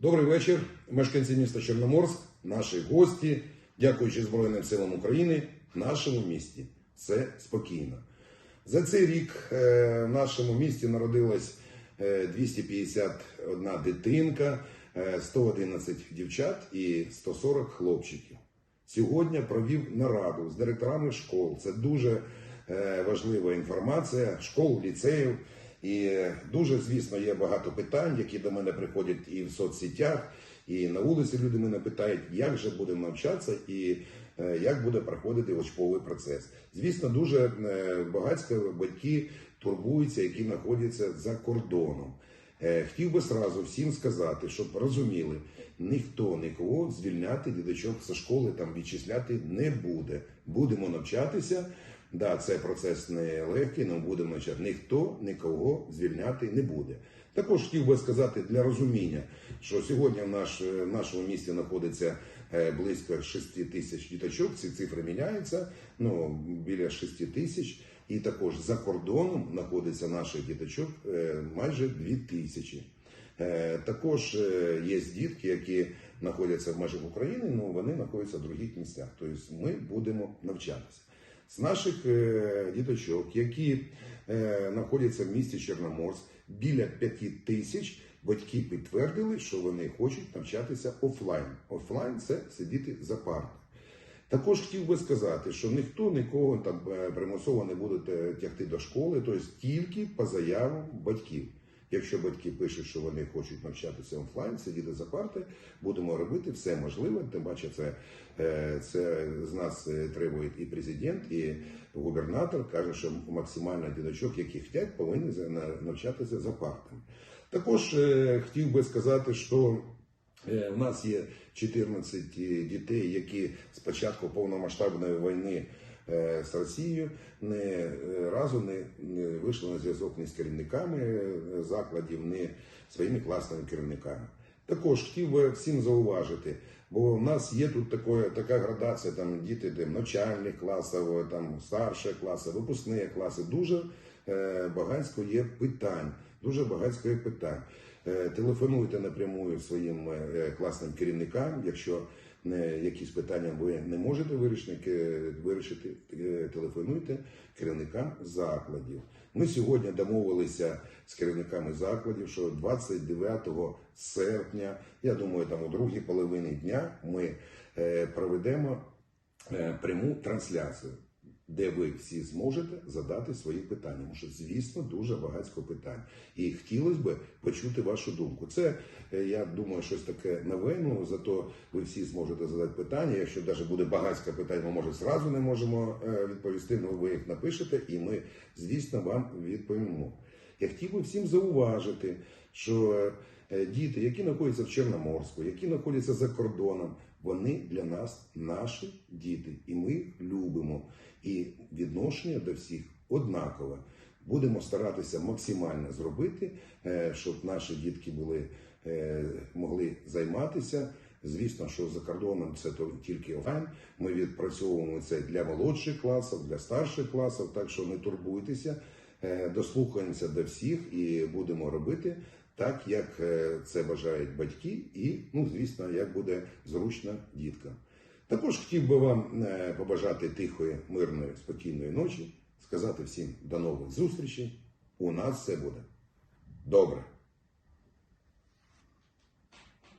Добрий вечір, мешканці міста Чорноморськ, наші гості. Дякуючи Збройним силам України, в нашому місті все спокійно. За цей рік е, в нашому місті народилось е, 251 дитинка, е, 111 дівчат і 140 хлопчиків. Сьогодні провів нараду з директорами школ. Це дуже е, важлива інформація школ, ліцеїв. І дуже, звісно, є багато питань, які до мене приходять і в соцсетях, і на вулиці люди мене питають, як же будемо навчатися і е, як буде проходити учбовий процес. Звісно, дуже е, багатько батьки турбуються, які знаходяться за кордоном. Е, Хотів би сразу всім сказати, щоб розуміли, ніхто нікого звільняти діточок зі школи там відчисляти не буде. Будемо навчатися. Да, це процес не легкий, але будемо навчати. Ніхто нікого звільняти не буде. Також хотів би сказати для розуміння, що сьогодні в, наш, в нашому місті знаходиться е, близько 6 тисяч діточок. Ці цифри міняються. Ну біля 6 тисяч. І також за кордоном знаходиться наших діточок е, майже 2 тисячі. Е, Також е, є дітки, які знаходяться в межах України, але вони знаходяться в других місцях. Тобто ми будемо навчатися. З наших е, діточок, які е, знаходяться в місті Чорноморськ, біля 5 тисяч батьки підтвердили, що вони хочуть навчатися офлайн. Офлайн це сидіти за партою. Також хотів би сказати, що ніхто нікого там е, примусово не буде тягти до школи, тобто тільки по заявам батьків. Якщо батьки пишуть, що вони хочуть навчатися офлайн, сидіти за парти, будемо робити все можливе. Тим паче, це, е, це з нас е, требує і президент, і губернатор каже, що максимально діточок, які хочуть, повинні навчатися за партами. Також е, хотів би сказати, що У нас є 14 дітей, які з початку повномасштабної війни з Росією не е, разу не, вийшли на зв'язок ні з керівниками е, закладів, ні своїми класними керівниками. Також хотів би всім зауважити, бо в нас є тут таке, така градація, там діти де навчальних класів, там старші класи, випускні класи. Дуже е, багатько є питань. Дуже багатько є питань. Е, Телефонуйте напряму своїм е, класним керівникам, якщо не якісь питання ви не можете вирішити, е, е, телефонуйте керівникам закладів. Ми сьогодні домовилися з керівниками закладів, що 29 серпня, я думаю, там у другій половині дня ми е, проведемо е, пряму трансляцію, де ви всі зможете задати свої питання. Тому що, звісно, дуже багатько питань. І хотілося б почути вашу думку. Це, е, я думаю, щось таке нове, ну зато ви всі зможете задати питання. Якщо навіть буде багатько питань, ми може зразу не можемо е, відповісти, ну ви їх напишете, і ми, звісно, вам відповімо. Я хотів би всім зауважити, що е, діти, які знаходяться в Чорноморську, які знаходяться за кордоном, вони для нас наші діти, і ми їх любимо. І відношення до всіх однакове. Будемо старатися максимально зробити, е, щоб наші дітки були, е, могли займатися. Звісно, що за кордоном це тільки офлайн. Ми відпрацьовуємо це для молодших класів, для старших класів, так що не турбуйтеся, дослухаємося до всіх і будемо робити так, як е, це бажають батьки, і, ну, звісно, як буде зручно діткам. Також хотів би вам е, побажати тихої, мирної, спокійної ночі, сказати всім до нових зустрічей. У нас все буде добре.